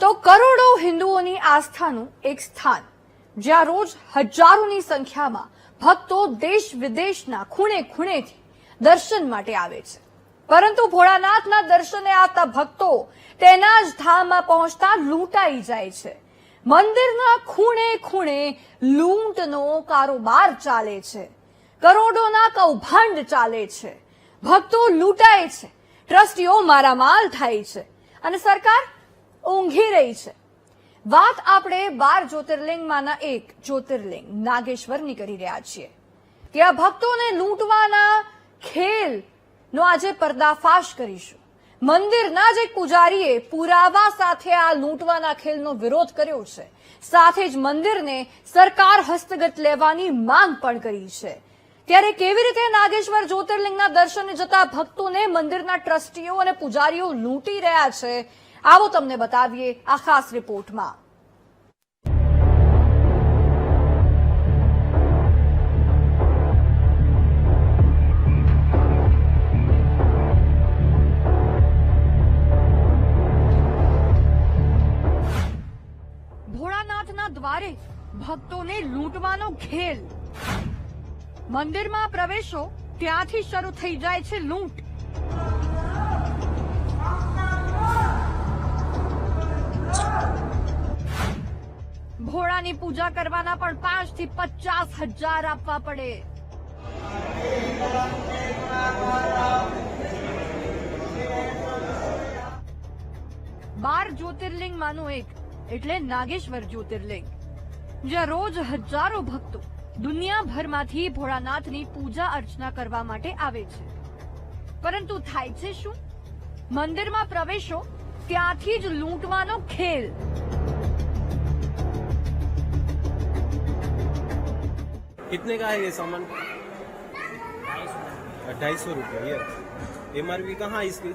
તો કરોડો હિન્દુઓની આસ્થાનું એક સ્થાન, જ્યાં રોજ હજારોની સંખ્યામાં ભક્તો દેશ વિદેશના ખૂણે ખૂણેથી દર્શન માટે આવે છે. પરંતુ ભોળાનાથના દર્શને આવતા ભક્તો તેના જ ધામમાં પહોંચતા લૂંટાઈ જાય છે. મંદિરના ખૂણે ખૂણે લૂંટનો કારોબાર ચાલે છે. કરોડોના કૌભાંડ ચાલે છે. ભક્તો લૂંટાય છે. ટ્રસ્ટીઓ મારામાલ થાય છે. અને સરકાર ઊંઘી રહી છે. વાત આપણે બાર જ્યોતિર્લિંગમાંના એક જ્યોતિર્લિંગ નાગેશ્વરની કરી રહ્યા છીએ. ત્યાં ભક્તોને લૂંટવાના ખેલ નો આજે પર્દાફાશ કરીશું. મંદિરના જે પૂજારીએ પુરાવા સાથે આ લૂંટવાના ખેલનો વિરોધ કર્યો છે, સાથે જ મંદિરને સરકાર હસ્તગત લેવાની માંગ પણ કરી છે. ત્યારે કેવી રીતે નાગેશ્વર જ્યોતિર્લિંગના દર્શને જતા ભક્તોને મંદિરના ટ્રસ્ટીઓ અને પૂજારીઓ લૂંટી રહ્યા છે આવો તમને બતાવીએ આ ખાસ રિપોર્ટમાં. ભોળાનાથના દ્વારે ભક્તોને લૂંટવાનો ખેલ. મંદિરમાં પ્રવેશો ત્યાંથી શરૂ થઈ જાય છે લૂંટ. ભોળાની પૂજા કરવાના પણ પાંચથી પચાસ હજાર આપવા પડે. બાર જ્યોતિર્લિંગમાંનું એક, એટલે નાગેશ્વર જ્યોતિર્લિંગ. જ્યાં રોજ હજારો ભક્તો દુનિયાભરમાંથી ભોળાનાથની પૂજા અર્ચના કરવા માટે આવે છે. પરંતુ થાય છે શું? મંદિરમાં પ્રવેશો, ત્યાંથી જ લૂંટવાનો ખેલ. कितने का है ये सामान? ढाई सौ रुपये ये। एम आर पी कहाँ है इसकी?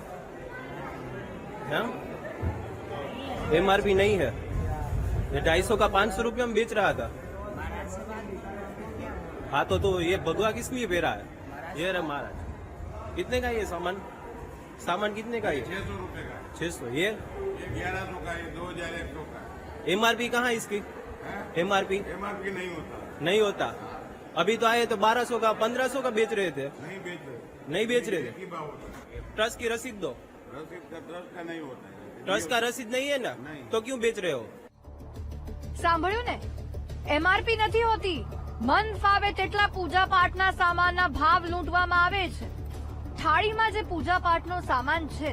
एम आर पी नहीं है। ये ढाई सौ का पाँच सौ रुपये में बेच रहा था। हाँ तो तो ये भगवा किस लिए पेरा है? ये रहा महाराज। कितने का ये सामान? सामान कितने का है ये? छह सौ रुपए का। छह सौ ये? ये ग्यारह सौ का ये दो हज़ार एक सौ का। एम आर पी कहाँ है इसकी? M R P M R P नहीं होता। नहीं होता। अभी तो आए तो बारह सौ का पंद्रह सौ का बेच रहे थे नहीं बेच रहे नहीं बेच रहे थे की भाव होता है ट्रस्ट की रसीद दो रसीद का ट्रस्ट का नहीं होता है ट्रस्ट का रसीद नहीं है ना नहीं। तो क्यों बेच रहे हो સાંભળ્યું ને એમઆરપી નથી હોતી મન ફાવે તેટલા પૂજા પાઠના સામાનના ભાવ લૂંટવામાં આવે છે થાળીમાં જે પૂજા પાઠનો સામાન છે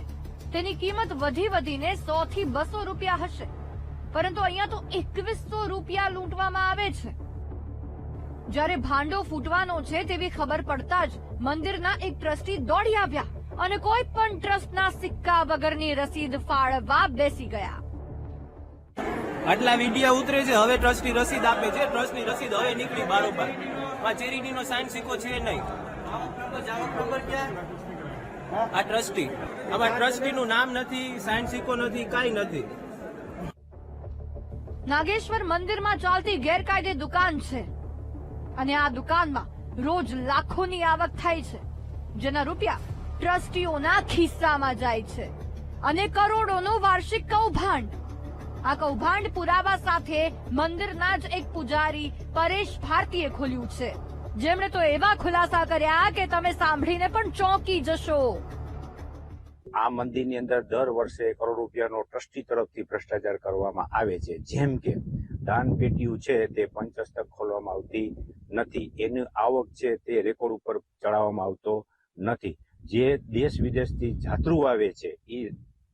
તેની કિંમત વધી વધીને સો થી બસો રૂપિયા હશે પરંતુ અહીંયા તો એકવીસો રૂપિયા લૂંટવામાં આવે છે જ્યારે ભાંડો ફૂટવાનો છે તેવી ખબર પડતા જ મંદિરના એક ટ્રસ્ટી દોડી આવ્યા અને કોઈ પણ ટ્રસ્ટના સિક્કા વગરની રસીદ ફાળવા બેસી ગયા. આટલા વિડિયા ઉતરે છે હવે ટ્રસ્ટની રસીદ આપે છે ટ્રસ્ટની રસીદ હવે નીકળી બારોબાર. આ ચેરિટીનો સાઇન સિક્કો છે નહીં. આ ટ્રસ્ટી. આમાં ટ્રસ્ટીનું નામ નથી સાઇન સિક્કો નથી કાંઈ નથી. નાગેશ્વર મંદિરમાં ચાલતી ગેરકાયદે દુકાન છે. અને આ દુકાનમાં રોજ લાખોની આવક થાય છે, જેના રૂપિયા ટ્રસ્ટીઓના ખિસ્સામાં જાય છે અને કરોડોનું વાર્ષિક કૌભાંડ. આ કૌભાંડ પુરાવા સાથે મંદિરના જ એક પૂજારી પરેશ ભારતીએ ખોલ્યું છે. જેમણે તો એવા ખુલાસા કર્યા કે તમે સાંભળીને પણ ચોંકી જશો. આ મંદિરની અંદર દર વર્ષે કરોડ રૂપિયાનો ટ્રસ્ટી તરફથી ભ્રષ્ટાચાર કરવામાં આવે છે. જેમ કે દાન પેટીઓ છે તે પંચસ્તક ખોલવામાં આવતી નથી. એની આવક છે તે રેકોર્ડ ઉપર ચડાવવામાં આવતો નથી. જે દેશ વિદેશથી જાત્રુ આવે છે, એ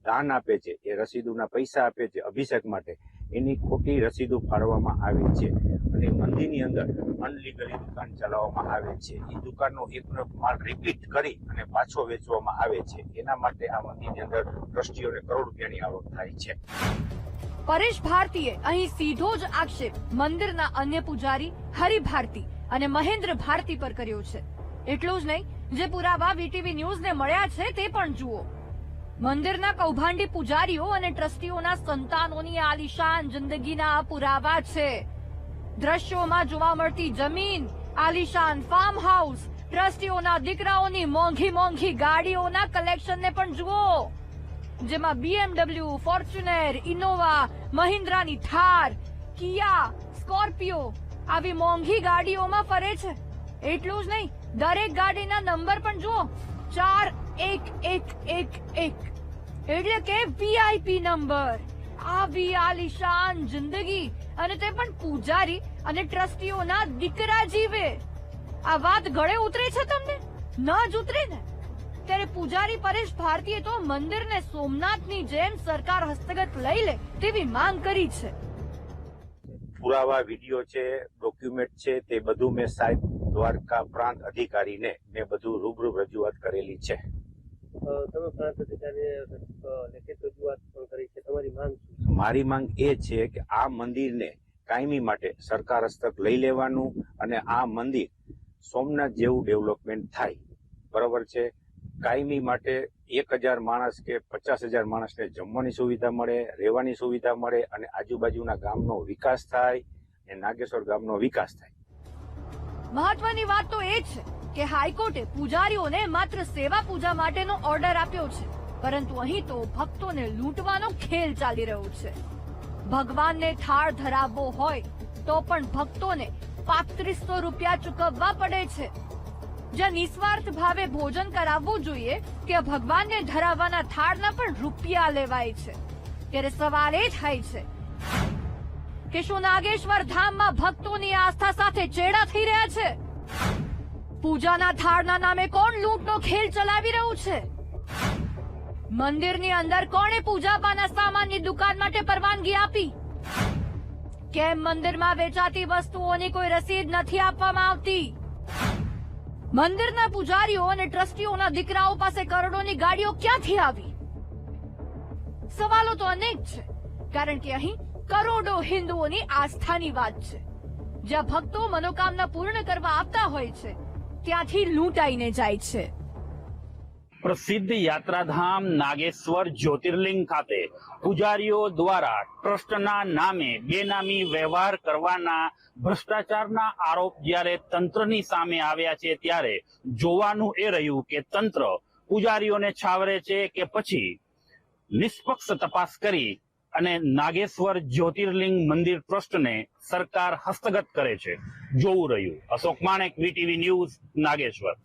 દાન આપે છે, એ રસીદોના પૈસા આપે છે અભિષેક માટે. એની ખોટી રસીદો ફાળવવામાં આવે છે અને મંદિરની અંદર અનલીગલી દુકાન ચલાવવામાં આવે છે. એ દુકાનનો એક માલ રિપીટ કરી અને પાછો વેચવામાં આવે છે. એના માટે આ મંદિરની અંદર ટ્રસ્ટીઓને કરોડ રૂપિયાની આવક થાય છે. પરેશ ભારતીએ અહીં સીધો જ આક્ષેપ મંદિરના અન્ય પૂજારી, હરિ ભારતી અને મહેન્દ્ર ભારતી પર કર્યો છે. એટલું જ નહીં, જે પુરાવા વીટીવી ન્યૂઝને મળ્યા છે તે પણ જુઓ. મંદિરના કૌભાંડી પૂજારીઓ અને ટ્રસ્ટીઓના સંતાનોની આલિશાન જિંદગીના પુરાવા છે. દ્રશ્યોમાં જોવા મળતી જમીન, આલિશાન ફાર્મ હાઉસ ટ્રસ્ટીઓના દીકરાઓની મોંઘી મોંઘી ગાડીઓના કલેક્શનને પણ જુઓ. જેમાં બીએમડબલ્યુ ફોર્ચ્યુનર ઇનોવા મહિન્દ્રાની થાર કિયા સ્કોર્પિયો આવી મોંઘી ગાડીઓમાં ફરે છે. એટલું જ નહીં, દરેક ગાડીના નંબર પણ જુઓ. ચાર એક એક એક એક. એટલે કે વીઆઈપી નંબર. આવી આલિશાન જિંદગી અને તે પણ પૂજારી અને ટ્રસ્ટીઓના દીકરા જીવે. આ વાત ગળે ઉતરે છે તમને? ન જ ઉતરે ને? ત્યારે પૂજારી પરેશ ભારતીએ તો મંદિરને સોમનાથની જેમ સરકાર હસ્તગત લઈ લે તેવી માંગ કરી છે. પુરાવા વીડિયો છે ડોક્યુમેન્ટ છે તે બધું મેં સાહેબ દ્વારકા પ્રાંત અધિકારીને મેં બધું રૂબરૂ રજૂઆત કરેલી છે. તમે પ્રાંત અધિકારીને લેખિત રજૂઆત પણ કરી છે. તમારી માંગ મારી માંગ એ છે કે આ મંદિરને કાયમી માટે સરકાર હસ્તક લઈ લેવાનું અને આ મંદિર સોમનાથ જેવું ડેવલપમેન્ટ થાય. બરાબર છે? કાયમી માટે એક હજાર માણસ કે પચાસ હજાર માણસને જમવાની સુવિધા મળે, રહેવાની સુવિધા મળે અને આજુબાજુના ગામનો વિકાસ થાય અને નાગેશ્વર ગામનો વિકાસ થાય. મહત્વની વાત તો એ છે કે હાઈકોર્ટે પૂજારીઓને માત્ર સેવા પૂજા માટેનો ઓર્ડર આપ્યો છે, પરંતુ અહીં તો ભક્તોને લૂંટવાનો ખેલ ચાલી રહ્યો છે. ભગવાનને થાળ ધરાવવો હોય તો પણ ભક્તોને પાંત્રીસો રૂપિયા ચૂકવવા પડે છે. જ્યાં નિસ્વાર્થ ભાવે ભોજન કરાવવું જોઈએ કે ભગવાનને ધરાવવાના થાળના પણ રૂપિયા લેવાય છે. ત્યારે સવાલ એ થાય છે કે શું નાગેશ્વર ધામમાં ભક્તોની આસ્થા સાથે ચેડા થઈ રહ્યા છે? પૂજાના થાળના નામે કોણ લૂંટનો ખેલ ચલાવી રહ્યું છે? મંદિરની અંદર કોણે પૂજાપાના સામાનની દુકાન માટે પરવાનગી આપી? કેમ મંદિરમાં વેચાતી વસ્તુઓની કોઈ રસીદ નથી આપવામાં આવતી? મંદિરના પૂજારીઓ અને ટ્રસ્ટીઓના દીકરાઓ પાસે કરોડોની ગાડીઓ ક્યાંથી આવી? સવાલો તો અનેક છે, કારણ કે અહીં કરોડો હિન્દુઓની આસ્થાની વાત છે. જ્યાં ભક્તો મનોકામના પૂર્ણ કરવા આવતા હોય છે, ત્યાંથી લૂંટાઈને જાય છે. પ્રસિદ્ધ યાત્રાધામ નાગેશ્વર જ્યોતિર્લિંગ ખાતે પૂજારીઓ દ્વારા ટ્રસ્ટના નામે બેનામી વ્યવહાર કરવાના ભ્રષ્ટાચારના આરોપ જ્યારે તંત્રની સામે આવ્યા છે ત્યારે જોવાનું એ રહ્યું કે તંત્ર પૂજારીઓને છાવરે છે કે પછી નિષ્પક્ષ તપાસ કરી અને નાગેશ્વર જ્યોતિર્લિંગ મંદિર ટ્રસ્ટને સરકાર હસ્તગત કરે છે. જોવું રહ્યું. Ashok Manek, VTV news, Nageshwar.